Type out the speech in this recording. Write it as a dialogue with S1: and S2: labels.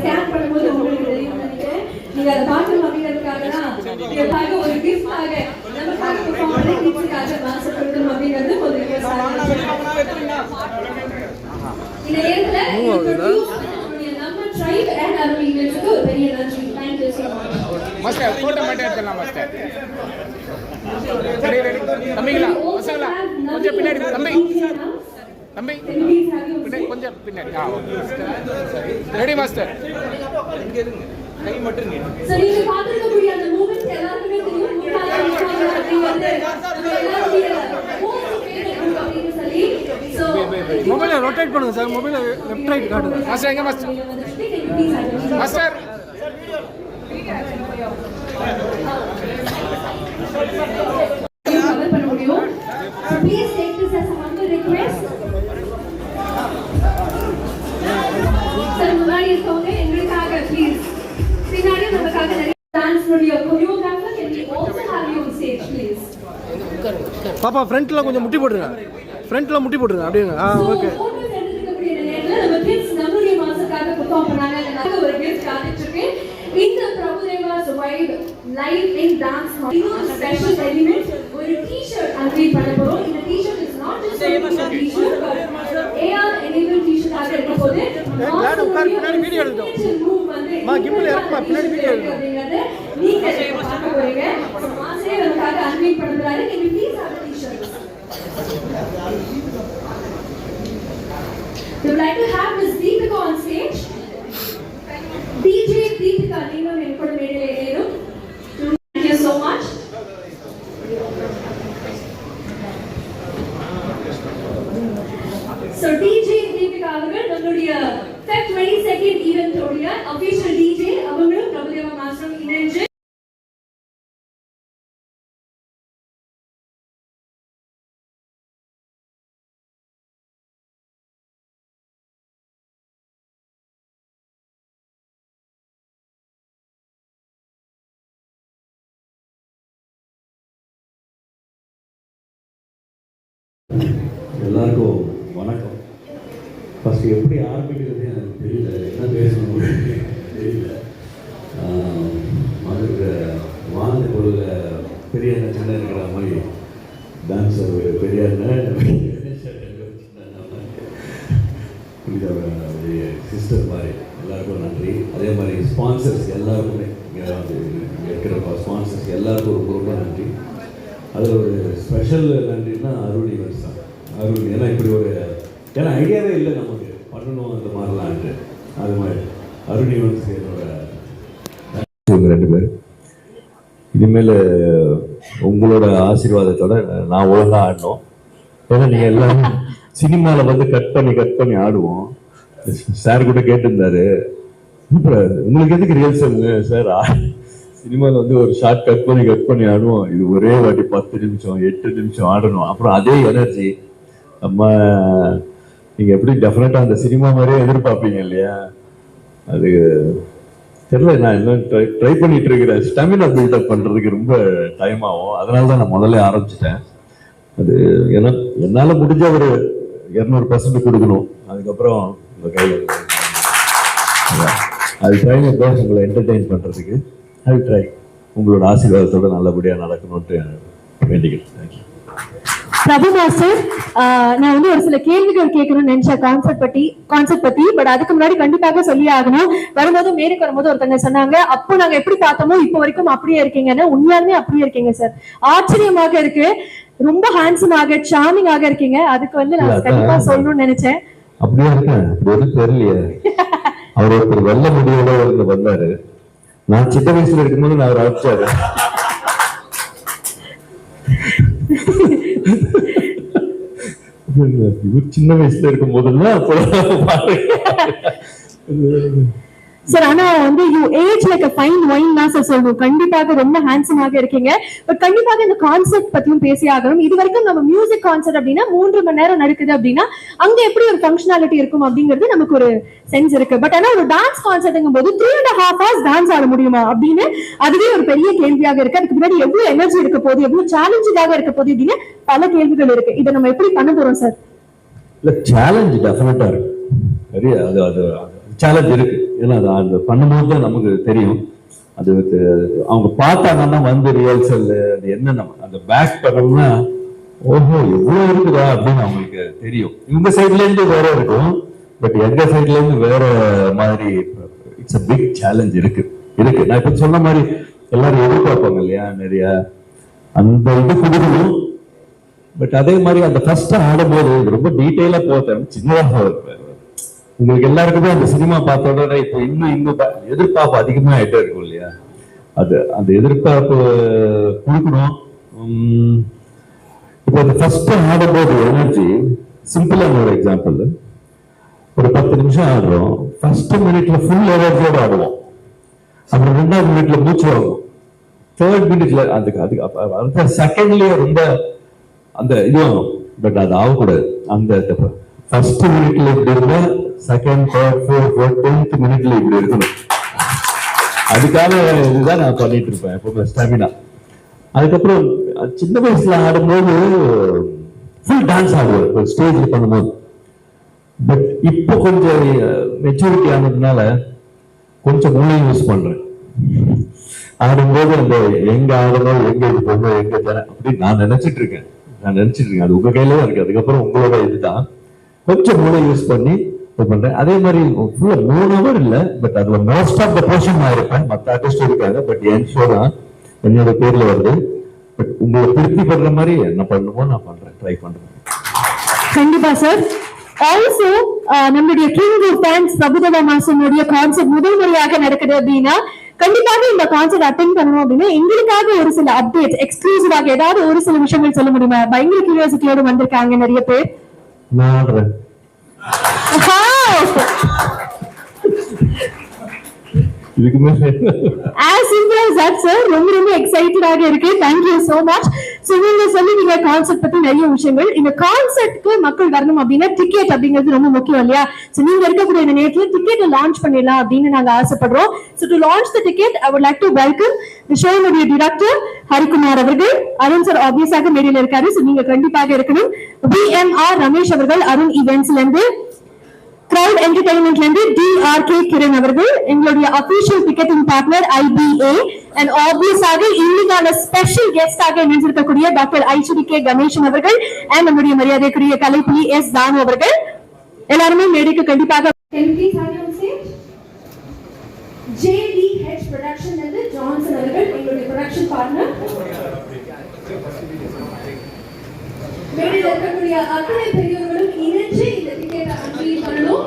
S1: Scan பண்ணும்போது உங்களுக்கு தெரியும் நினைக்கிறேன் நீங்க அதை பார்க்கணும் அப்படிங்கிறதுக்காக தான் இதற்காக ஒரு கிஃப்டாக நமக்காக பெர்ஃபார்ம் பண்ண கிஃப்ட்டுக்காக மாஸ்டர் கொடுக்கணும் அப்படிங்கிறது ஒரு இந்த நேரத்துல நம்ம and our leaders-க்கு ஒரு பெரிய நன்றி. Thank you so much
S2: master photo மட்டும் எடுத்துடலாம் மாஸ்டர் தம்பிங்களா பசங்களா கொஞ்சம் பின்னாடி தம்பி. தம்பி பின்னாடி கொஞ்சம் பின்னாடி ஆ ரெடி மாஸ்டர் கை மட்டும்
S3: மொபைலை ரொட்டேட் பண்ணுங்க சார். மொபைலை லெஃப்ட் ரைட் காட்டுங்க.
S2: மாஸ்டர் எங்க மாஸ்டர்
S1: வந்துட்டு can you choreographer, can we also have you on stage, please?
S3: பாப்பா ஃப்ரண்ட்ல கொஞ்சம் முட்டி போட்டுருங்க ஃப்ரண்ட்ல முட்டி போட்டுருங்க அப்படிங்க ஆ ஓகே
S1: photos எடுத்துக்கக்கூடிய இந்த நேரத்துல நம்ம நம்மளுடைய பண்ணாங்க. ஒரு gift காத்துட்டு இருக்கு. இந்த Prabhudeva's wide live in dance இன்னொரு ஸ்பெஷல் எலிமெண்ட் ஒரு டி-ஷர்ட் அன்வீல் பண்ண போறோம் இந்த T-shirt is not just a AR enabled t-shirt ஆக இருக்க போது
S3: பின்னாடி video எடுக்கட்டும். அம்மா, gimbal இறக்குமா, பின்னாடி video எடுக்கட்டும்.
S1: நீங்க இப்ப பார்க்க போறீங்க மாசே நமக்காக அன்வீல் பண்ணுறாரு can you please have the t-shirt We would like to have Ms. Deepika on stage. DJ Deepika, நீங்களும் என் கூட மேடையில் ஏறணும். Thank you so much. So DJ Deepika அவர்கள் நம்மளுடைய Feb 22nd event உடைய official
S4: எல்லாருக்கும் வணக்கம். ஃபஸ்ட்டு எப்படி ஆரம்பிக்கிறது எனக்கு தெரியல. என்ன பேசணும் தெரியல. ஆஹ் மதுரை வாழ்ந்த பொருள் பெரிய சின்ன இருக்கிற மாதிரி டான்ஸர் பெரிய சிஸ்டர் மாதிரி. எல்லாருக்கும் நன்றி. அதே மாதிரி ஸ்பான்சர்ஸ் எல்லாருக்குமே இங்கே இருக்கிற ஸ்பான்சர்ஸ் எல்லாருக்கும் ரொம்ப ரொம்ப நன்றி. அதில் ஒரு ஸ்பெஷல் நன்றின்னா அருள் யூனிவர்ஸ் தான் அருள் ஏன்னா இப்படி ஒரு ஏன்னா ஐடியாவே இல்லை நமக்கு. பண்ணணும் அந்த மாதிரிலான்ட்டு அது மாதிரி. அருள் யூனிவர்ஸ் என்னோட ரெண்டு பேர். இனிமேல் உங்களோட ஆசீர்வாதத்தோட நான் ஒழுங்காக ஆடணும். ஏன்னா நீங்கள் எல்லாம் சினிமாவில் வந்து கட் பண்ணி கட் பண்ணி ஆடுவோம். சார் கூட கேட்டிருந்தாரு. உங்களுக்கு எதுக்கு ரியல்ஸுங்க சார்? சினிமாவில் வந்து ஒரு ஷார்ட் கட் பண்ணி கட் பண்ணி ஆடுவோம். இது ஒரே வாட்டி பத்து நிமிஷம் எட்டு நிமிஷம் ஆடணும். அப்புறம் அதே எனர்ஜி நம்ம நீங்கள் எப்படி டெஃபினட்டாக அந்த சினிமா மாதிரியே எதிர்பார்ப்பீங்க இல்லையா? அது தெரியல நான் இன்னும் ட்ரை ட்ரை பண்ணிட்டு இருக்கிறேன். ஸ்டாமினா பில்டப் பண்ணுறதுக்கு ரொம்ப டைம் ஆகும். அதனால தான் நான் முதல்ல ஆரம்பிச்சிட்டேன். அது ஏன்னா என்னால் முடிஞ்ச ஒரு இரநூறு பர்சன்ட் கொடுக்கணும். அதுக்கப்புறம் உங்கள் கையில் அது டைம் உங்களை என்டர்டெயின் பண்ணுறதுக்கு அது ட்ரை உங்களோட ஆசீர்வாதத்தோட நல்லபடியாக நடக்கணும்ட்டு வேண்டிக்கிறேன். தேங்க்யூ
S5: பிரபு மாஸ்டர் நான் வந்து ஒரு சில கேள்விகள் கேட்கணும்னு நினைச்ச கான்செப்ட் பத்தி கான்செப்ட் பத்தி பட் அதுக்கு முன்னாடி கண்டிப்பாக சொல்லி ஆகணும். வரும்போது மேருக்கு வரும்போது ஒருத்தங்க சொன்னாங்க அப்போ நாங்க எப்படி பார்த்தோமோ இப்போ வரைக்கும் அப்படியே இருக்கீங்கன்னு. உண்மையாலுமே அப்படியே இருக்கீங்க சார் ஆச்சரியமாக இருக்கு. ரொம்ப ஹேண்ட்ஸமாக சார்மிங்காக இருக்கீங்க. அதுக்கு வந்து நான். கண்டிப்பா சொல்லணும்னு நினைச்சேன்.
S4: அப்படியே இருக்கேன். தெரியலையே. அவர் ஒருத்தர் வெள்ள முடியோட வந்தாரு நான் சின்ன வயசுல இருக்கும்போது நான் அவர் அழைச்சாரு இவர் சின்ன வயசுல இருக்கும் போதெல்லாம்
S5: சார் ஆனா வந்து you age like a fine wine தான் சார் சொல்லணும் கண்டிப்பாக ரொம்ப ஹேண்ட்ஸமாக இருக்கீங்க. பட் கண்டிப்பாக இந்த கான்செப்ட் பத்தியும் பேசி ஆகணும். இது வரைக்கும் நம்ம மியூசிக் கான்செர்ட் அப்படின்னா மூன்று மணி நேரம் நடக்குது அப்படின்னா அங்க எப்படி ஒரு ஃபங்க்ஷனாலிட்டி இருக்கும் அப்படிங்கிறது நமக்கு ஒரு சென்ஸ் இருக்கு. பட் ஆனா ஒரு டான்ஸ் கான்செர்ட்ங்கும் போது three and half hours dance ஆட முடியுமா அப்படின்னு அதுவே ஒரு பெரிய கேள்வியாக இருக்கு. அதுக்கு முன்னாடி எவ்வளவு எனர்ஜி இருக்க போகுது எவ்வளவு சேலஞ்சிங்காக இருக்க போகுது அப்படின்னு பல கேள்விகள் இருக்கு. இதை நம்ம எப்படி பண்ண போறோம் சார்
S4: இல்ல சேலஞ்ச் டெஃபினட்டா இருக்கு. சரியா? அது அது சேலஞ்ச் இருக்கு. ஏன்னா அது பண்ணும்போது தான் நமக்கு தெரியும். அது அவங்க பார்த்தாங்கன்னா வந்து ரியல்சல் அது என்ன நம்ம அந்த பேக் பண்ணோம்னா ஓஹோ எவ்வளோ இருக்குதா அப்படின்னு அவங்களுக்கு தெரியும். இவங்க சைட்ல இருந்து வேற இருக்கும். பட் எங்க சைட்ல இருந்து வேற மாதிரி இட்ஸ் அ பிக் சேலஞ்ச் இருக்கு. இருக்கு. நான் இப்ப சொன்ன மாதிரி எல்லாரும் எதிர்பார்ப்பாங்க இல்லையா நிறைய அந்த இது கொடுக்கணும். பட் அதே மாதிரி அந்த ஃபர்ஸ்ட் ஆடும்போது இது ரொம்ப டீட்டெயிலா போட்டேன் சின்னதாக இருப்பேன் உங்களுக்கு எல்லாருக்குமே அந்த சினிமா பார்த்த உடனே இப்போ இன்னும் இன்னும் எதிர்பார்ப்பு அதிகமா ஆயிட்டே இருக்கும் இல்லையா? அது அந்த எதிர்பார்ப்பு கொடுக்கணும். உம், இப்போ அந்த ஃபர்ஸ்ட் ஆடும்போது எனர்ஜி சிம்பிளான ஒரு எக்ஸாம்பிள் ஒரு பத்து நிமிஷம் ஆடுறோம். ஃபர்ஸ்ட் மினிட்ல ஃபுல் எனர்ஜியோட ஆடுவோம். அப்புறம் ரெண்டாவது மினிட்ல மூச்சு வாங்குவோம். தேர்ட் மினிட்ல அதுக்கு அதுக்கு அடுத்த செகண்ட்லயே ரொம்ப அந்த இது பட் அது ஆகக்கூடாது. அந்த ஃபர்ஸ்ட் மினிட்ல இப்படி இருந்தா செகண்ட் தேர்ட் ஃபோர்த் டென்த் மினிட்ல இப்படி இருக்கணும். அதுக்காக இதுதான் நான் பண்ணிட்டு இருப்பேன் எப்பவுமே ஸ்டாமினா அதுக்கப்புறம் சின்ன வயசுல ஆடும்போது ஃபுல் டான்ஸ் ஆடுவேன் ஒரு ஸ்டேஜ்ல பண்ணும்போது. பட் இப்போ கொஞ்சம் மெச்சூரிட்டி ஆனதுனால கொஞ்சம் மூளை யூஸ் பண்றேன். ஆடும்போது அந்த எங்க ஆடணும் எங்க இது போகணும் எங்க தரேன் அப்படின்னு நான் நினைச்சிட்டு இருக்கேன். நான் நினைச்சிட்டு இருக்கேன். அது உங்க கையில தான் இருக்கு. அதுக்கப்புறம் உங்களோட இதுதான். கொஞ்சம் மூளை யூஸ் பண்ணி இது பண்றேன். அதே மாதிரி ஃபுல்லா மூணு ஹவர் இல்ல பட் அதுல மோஸ்ட் ஆஃப் த போர்ஷன் நான் இருப்பேன் மத்த ஆர்டிஸ்ட் இருக்காங்க பட் என் ஷோ தான். என்னோட பேர்ல வருது. பட் உங்களை திருப்தி பண்ற மாதிரி என்ன பண்ணுமோ நான் பண்றேன். ட்ரை பண்றேன்.
S5: கண்டிப்பா சார் ஆல்சோ நம்மளுடைய கிங் ஃபேன்ஸ் பிரபுதவ மாசனுடைய கான்செப்ட் முதல் முறையாக நடக்குது அப்படின்னா கண்டிப்பாக இந்த கான்செப்ட் அட்டென்ட் பண்ணணும் அப்படின்னா எங்களுக்காக ஒரு சில அப்டேட் எக்ஸ்க்ளூசிவாக ஏதாவது ஒரு சில விஷயங்கள் சொல்ல முடியுமா? பயங்கர கியூரியாசிட்டியோட வந்திருக்காங்க நிறைய பேர்.
S4: நான் ஆடுறேன் இதுக்கு மேல
S5: that sir. ரொம்ப ரொம்ப எக்ஸைட்டடாக இருக்கு. Thank you so much நீங்க சொன்னீங்க கான்செப்ட் பத்தி நிறைய விஷயங்கள். இந்த கான்செப்ட்க்கு மக்கள் வரணும் அப்படின்னா டிக்கெட் அப்படிங்கிறது ரொம்ப முக்கியம் இல்லையா? சோ நீங்க இருக்கக்கூடிய இந்த நேரத்துல டிக்கெட் லான்ச் பண்ணிடலாம் அப்படின்னு நாங்க ஆசைப்படுறோம். So to launch the ticket I would like to welcome the director Harikumar அவர்கள். அருண் சார் ஆப்வியஸாக மேடையில் இருக்காரு. சோ நீங்க கண்டிப்பாக இருக்கணும். VMR ரமேஷ் அவர்கள் அருண் ஈவென்ட்ஸ்ல இருந்து. கிரவுட் என்டர்டைன்மெண்ட்ல இருந்து டி ஆர் கே கிரண் அவர்கள் எங்களுடைய official ticketing partner IPA and ஆப்வியஸாக இன்னைக்கான ஸ்பெஷல் கெஸ்டாக இணைஞ்சிருக்கக்கூடிய டாக்டர் ஐஸ்வரி கே கணேசன் அவர்கள் அண்ட் நம்முடைய மரியாதைக்குரிய கலைப்புலி எஸ் தானு அவர்கள் எல்லாருமே மேடைக்கு கண்டிப்பாக
S1: Can you please have? JDH Production வந்து ஜான்சன் அவர்கள் எங்களுடைய ப்ரொடக்ஷன் பார்ட்னர் மேடையில் இருக்கக்கூடிய அத்தனை பெரியவர்களும் இணைஞ்சு இந்த டிக்கெட்டை அன்வீல் பண்ணணும்.